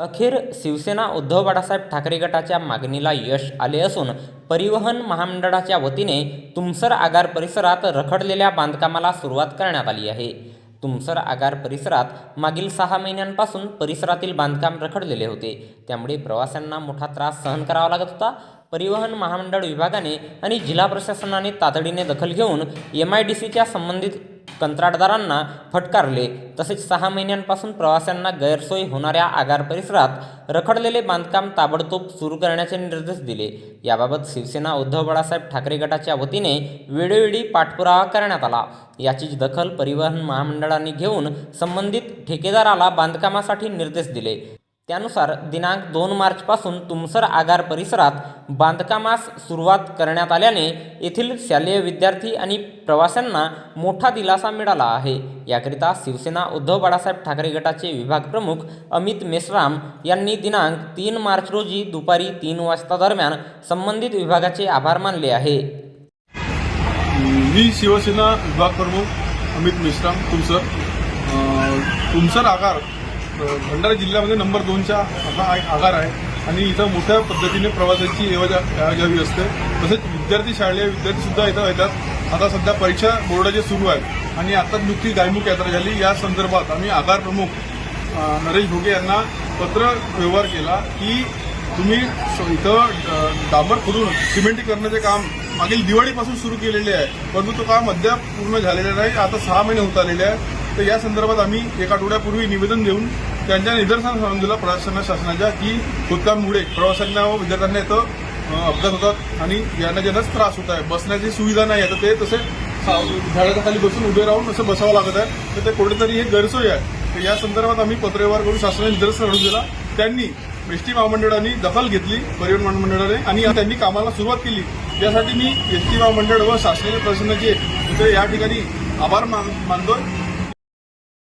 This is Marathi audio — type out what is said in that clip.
अखेर शिवसेना उद्धव बाळासाहेब ठाकरे गटाच्या मागणीला यश आले असून परिवहन महामंडळाच्या वतीने तुमसर आगार परिसरात रखडलेल्या बांधकामाला सुरुवात करण्यात आली आहे. तुमसर आगार परिसरात मागील सहा महिन्यांपासून परिसरातील बांधकाम रखडलेले होते. त्यामुळे प्रवाशांना मोठा त्रास सहन करावा लागत होता. परिवहन महामंडळ विभागाने आणि जिल्हा प्रशासनाने तातडीने दखल घेऊन एम आय डी सीच्या संबंधित कंत्राटदारांना फटकारले. तसेच सहा महिन्यांपासून प्रवाशांना गैरसोय होणाऱ्या आगार परिसरात रखडलेले बांधकाम ताबडतोब सुरू करण्याचे निर्देश दिले. याबाबत शिवसेना उद्धव बाळासाहेब ठाकरे गटाच्या वतीने वेळोवेळी पाठपुरावा करण्यात आला. याचीच दखल परिवहन महामंडळाने घेऊन संबंधित ठेकेदाराला बांधकामासाठी निर्देश दिले. त्यानुसार दिनांक दोन मार्चपासून तुमसर आगार परिसरात बांधकामास सुरुवात करण्यात आल्याने येथील शालेय विद्यार्थी आणि प्रवाशांना मोठा दिलासा मिळाला आहे. याकरिता शिवसेना उद्धव बाळासाहेब ठाकरे गटाचे विभाग प्रमुख अमित मेश्राम यांनी दिनांक तीन मार्च रोजी दुपारी तीन वाजता दरम्यान संबंधित विभागाचे आभार मानले आहे. मी शिवसेना विभाग प्रमुख अमित मेश्राम तुमसर. तुमसर आगार भंडारा जिल्ह्यामध्ये नंबर दोनच्या हा एक आगार आहे. आणि इथं मोठ्या पद्धतीने प्रवासाची घ्यावी असते. तसेच विद्यार्थी शाळेय विद्यार्थी सुद्धा इथं येतात. आता सध्या परीक्षा बोर्डाचे सुरू आहेत. आणि आता नुकती गायमुख यात्रा झाली. या संदर्भात आम्ही आगार प्रमुख नरेश भोगे यांना पत्र व्यवहार केला की तुम्ही स- इथं डांबर खोदून सिमेंटीकरणाचे काम मागील दिवाळीपासून सुरू केलेले आहे. परंतु तो काम अद्याप पूर्ण झालेला नाही. आता सहा महिने होत आलेले आहे तर या संदर्भात आम्ही एक आठवड्यापूर्वी निवेदन देऊन त्यांच्या निदर्शनास आणून दिलं प्रशासना शासनाच्या की खोदकाममुळे प्रवाशांना व विद्यार्थ्यांना इथं अपघात होतात आणि यांना ज्यांनाच त्रास होत आहे बसण्याची सुविधा नाही आहे तर ते तसे झाडाच्या खाली बसून उभे राहून असं बसावं लागत आहे. तर ते कुठेतरी हे गैरसोय आहे. तर या संदर्भात आम्ही पत्रव्यवहार करून शासनाने निदर्शन आणून दिला. त्यांनी एस टी महामंडळाने दखल घेतली परिवहन महामंडळाने आणि त्यांनी कामाला सुरुवात केली. यासाठी मी एस टी महामंडळ व शासनाच्या प्रशासनाचे या ठिकाणी आभार मान- मानतोय.